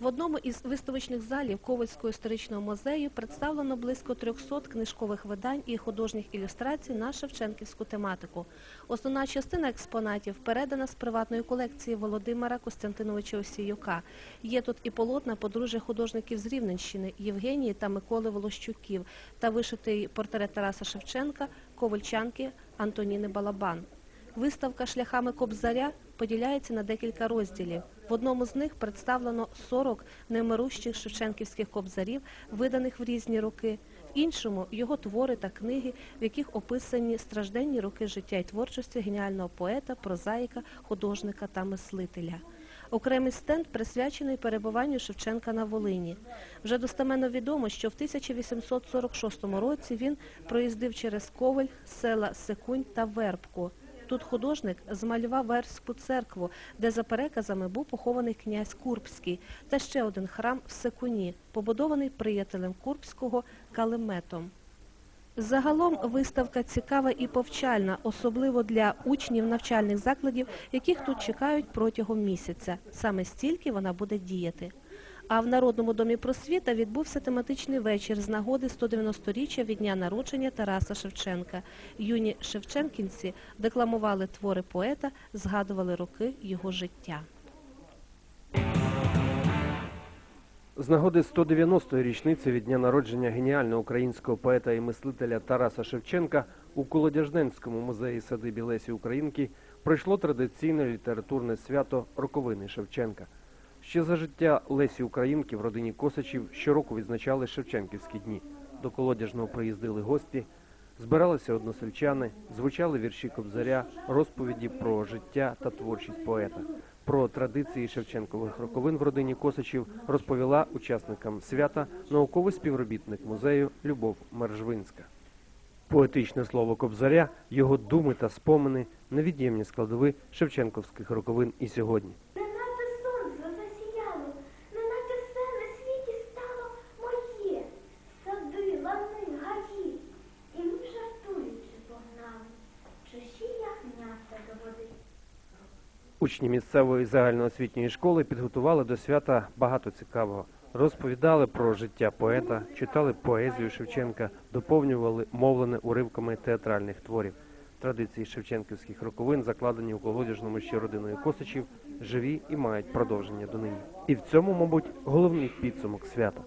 В одному із виставочних залів Ковальського історичного музею представлено близько 300 книжкових видань і художніх ілюстрацій на шевченківську тематику. Основна частина експонатів передана з приватної колекції Володимира Костянтиновича Осіюка. Є тут і полотна подружжя художників з Рівненщини Євгенії та Миколи Волощуків та вишитий портрет Тараса Шевченка, ковальчанки Антоніни Балабан. Виставка шляхами Кобзаря поділяється на декілька розділів. В одному з них представлено 40 немирущих шевченківських кобзарів, виданих в різні роки. В іншому його твори та книги, в яких описані стражденні роки життя і творчості геніального поета, прозаїка, художника та мислителя. Окремий стенд присвячений перебуванню Шевченка на Волині. Вже достеменно відомо, що в 1846 році він проїздив через Ковель, села Секунь та Вербку. Тут художник змалював Верську церкву, де за переказами був похований князь Курбський, та ще один храм в Секуні, побудований приятелем Курбського Калиметом. Загалом виставка цікава і повчальна, особливо для учнів навчальних закладів, яких тут чекають протягом місяця. Саме стільки вона буде діяти. А в Народному домі просвіта відбувся тематичний вечір з нагоди 190-річчя від дня народження Тараса Шевченка. Юні шевченкінці декламували твори поета, згадували роки його життя. З нагоди 190-ї річниці від дня народження геніального українського поета і мислителя Тараса Шевченка у Колодяжненському музеї садибі Лесі Українки пройшло традиційне літературне свято Роковини Шевченка. Ще за життя Лесі Українки в родині Косачів щороку відзначали Шевченківські дні. До Колодяжного приїздили гості, збиралися односельчани, звучали вірші Кобзаря, розповіді про життя та творчість поета. Про традиції Шевченкових роковин в родині Косачів розповіла учасникам свята науковий співробітник музею Любов Мержвинська. Поетичне слово Кобзаря, його думи та спомини невід'ємні складови Шевченковських роковин і сьогодні. Учні місцевої загальноосвітньої школи підготували до свята багато цікавого. Розповідали про життя поета, читали поезію Шевченка, доповнювали мовлене уривками театральних творів. Традиції шевченківських роковин, закладені у колодяжному ще родиною Косачів, живі і мають продовження донині. І в цьому, мабуть, головний підсумок свята.